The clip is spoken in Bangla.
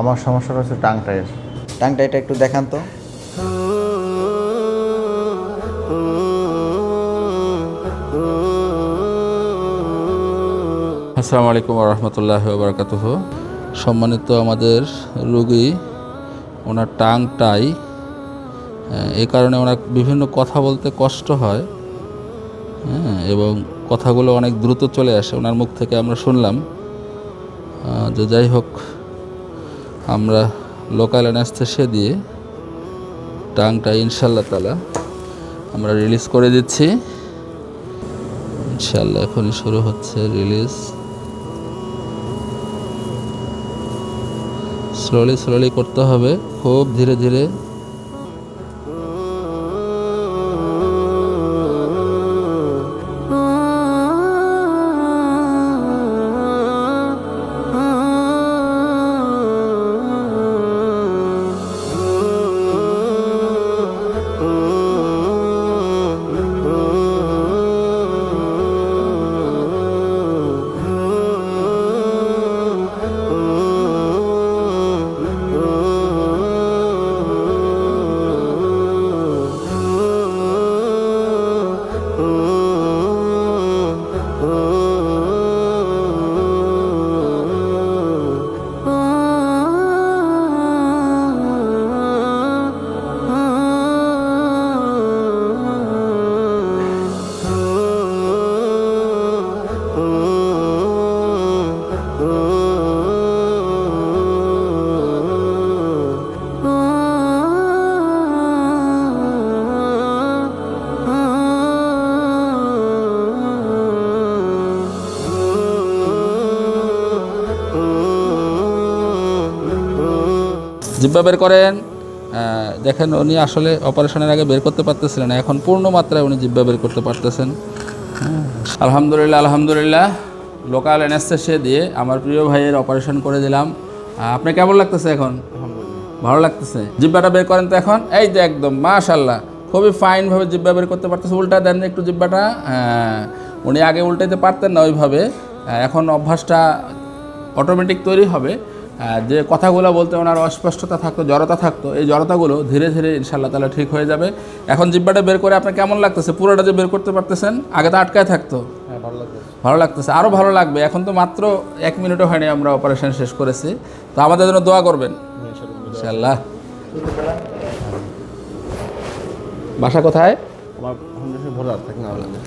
আমার সমস্যাটা হচ্ছে টাংটাইয়ের টাংটা এটা একটু দেখান তো। আসসালামু আলাইকুম রহমতুল্লাহ বারকাতুহ। সম্মানিত আমাদের রোগী ওনার টাংটাই এই কারণে ওনার বিভিন্ন কথা বলতে কষ্ট হয় হ্যাঁ এবং কথাগুলো অনেক দ্রুত চলে আসে। ওনার মুখ থেকে আমরা শুনলাম। যে যাই হোক আমরা লোকাল অ্যানাস্থেসিয়া দিয়ে টাংটা ইনশাল্লাহ তালা আমরা রিলিজ করে দিচ্ছি। ইনশাল্লাহ এখনই শুরু হচ্ছে রিলিজ স্লোলি স্লোলি করতে হবে। খুব ধীরে ধীরে জিব্বা বের করেন। দেখেন উনি আসলে অপারেশনের আগে বের করতে পারতেছিলেন না এখন পূর্ণ মাত্রায় উনি জিব্বা বের করতে পারতেছেন। হ্যাঁ। আলহামদুলিল্লাহ আলহামদুলিল্লাহ। লোকাল অ্যানাস্থেসিয়া দিয়ে আমার প্রিয় ভাইয়ের অপারেশন করে দিলাম। আপনার কেমন লাগতেছে এখন? ভালো লাগতেছে? জিব্বাটা বের করেন তো এখন? এই যে একদম মাশাল্লাহ খুবই ফাইনভাবে জিব্বা বের করতে পারতেছে উল্টা দেন একটু জিব্বাটা। হ্যাঁ উনি আগে উল্টাইতে পারতেন না ওইভাবে। এখন অভ্যাসটা অটোমেটিক তৈরি হবে। যে কথাগুলো বলতে ওনার অস্পষ্টতা থাকতো জড়তা থাকতো এই জড়তাগুলো ধীরে ধীরে ইনশাল্লাহ তালা ঠিক হয়ে যাবে। এখন জিব্বাটা বের করে আপনার কেমন লাগতেছে? পুরোটা যে বের করতে পারতেছেন আগে তো আটকায় থাকতো। ভালো লাগতেছে আরও ভালো লাগবে। এখন তো মাত্র এক মিনিটও হয়নি আমরা অপারেশন শেষ করেছি। তো আমাদের জন্য দোয়া করবেন। ইনশাল্লাহ বাসা কোথায়? আমার